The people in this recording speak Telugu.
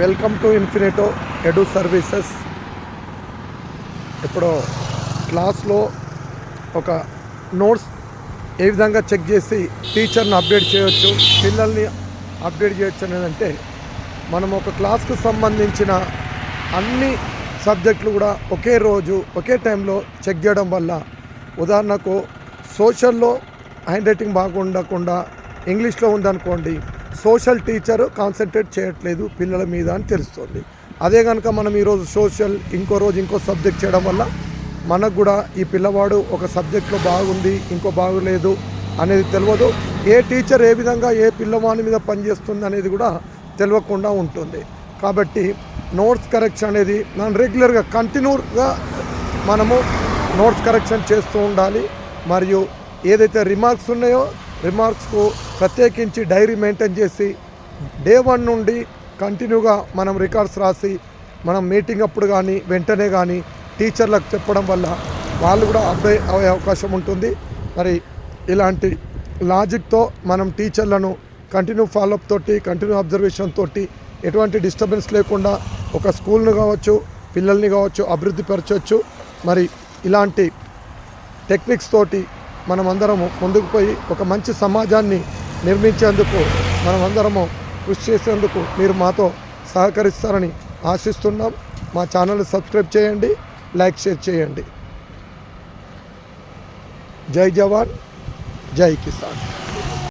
Welcome to Infinito Edu Services. ఇప్పుడు క్లాస్లో ఒక నోట్స్ ఏ విధంగా చెక్ చేసి టీచర్ని అప్డేట్ చేయొచ్చు పిల్లల్ని అప్డేట్ చేయొచ్చు అనేది అంటే మనం ఒక క్లాస్కు సంబంధించిన అన్ని సబ్జెక్టులు కూడా ఒకే రోజు ఒకే టైంలో చెక్ చేయడం వల్ల ఉదాహరణకు సోషల్లో హ్యాండ్ రైటింగ్ బాగుండకుండా ఇంగ్లీష్లో ఉందనుకోండి సోషల్ టీచర్ కాన్సన్ట్రేట్ చేయట్లేదు పిల్లల మీద అని తెలుస్తుంది. అదే కనుక మనం ఈరోజు సోషల్ ఇంకో రోజు ఇంకో సబ్జెక్ట్ చేయడం వల్ల మనకు కూడా ఈ పిల్లవాడు ఒక సబ్జెక్ట్లో బాగుంది ఇంకో బాగులేదు అనేది తెలియదు. ఏ టీచర్ ఏ విధంగా ఏ పిల్లవాని మీద పనిచేస్తుంది అనేది కూడా తెలియకుండా ఉంటుంది. కాబట్టి నోట్స్ కరెక్షన్ అనేది మనం రెగ్యులర్గా కంటిన్యూగా మనము నోట్స్ కరెక్షన్ చేస్తూ ఉండాలి. మరియు ఏదైతే రిమార్క్స్ ఉన్నాయో రిమార్క్స్కు ప్రత్యేకించి డైరీ మెయింటైన్ చేసి డే వన్ నుండి కంటిన్యూగా మనం రికార్డ్స్ రాసి మనం మీటింగ్ అప్పుడు కానీ వెంటనే కానీ టీచర్లకు చెప్పడం వల్ల వాళ్ళు కూడా అప్డే అయ్యే అవకాశం ఉంటుంది. మరి ఇలాంటి లాజిక్తో మనం టీచర్లను కంటిన్యూ ఫాలోఅప్ తోటి కంటిన్యూ అబ్జర్వేషన్ తోటి ఎటువంటి డిస్టర్బెన్స్ లేకుండా ఒక స్కూల్ను కావచ్చు పిల్లల్ని కావచ్చు అభివృద్ధి పరచవచ్చు. మరి ఇలాంటి టెక్నిక్స్ తోటి మనమందరము ముందుకు పోయి ఒక మంచి సమాజాన్ని నిర్మించేందుకు మనమందరము కృషి చేసేందుకు మీరు మాతో సహకరిస్తారని ఆశిస్తున్నాం. మా ఛానల్ సబ్స్క్రైబ్ చేయండి లైక్ షేర్ చేయండి. జై జవాన్ జై కిసాన్.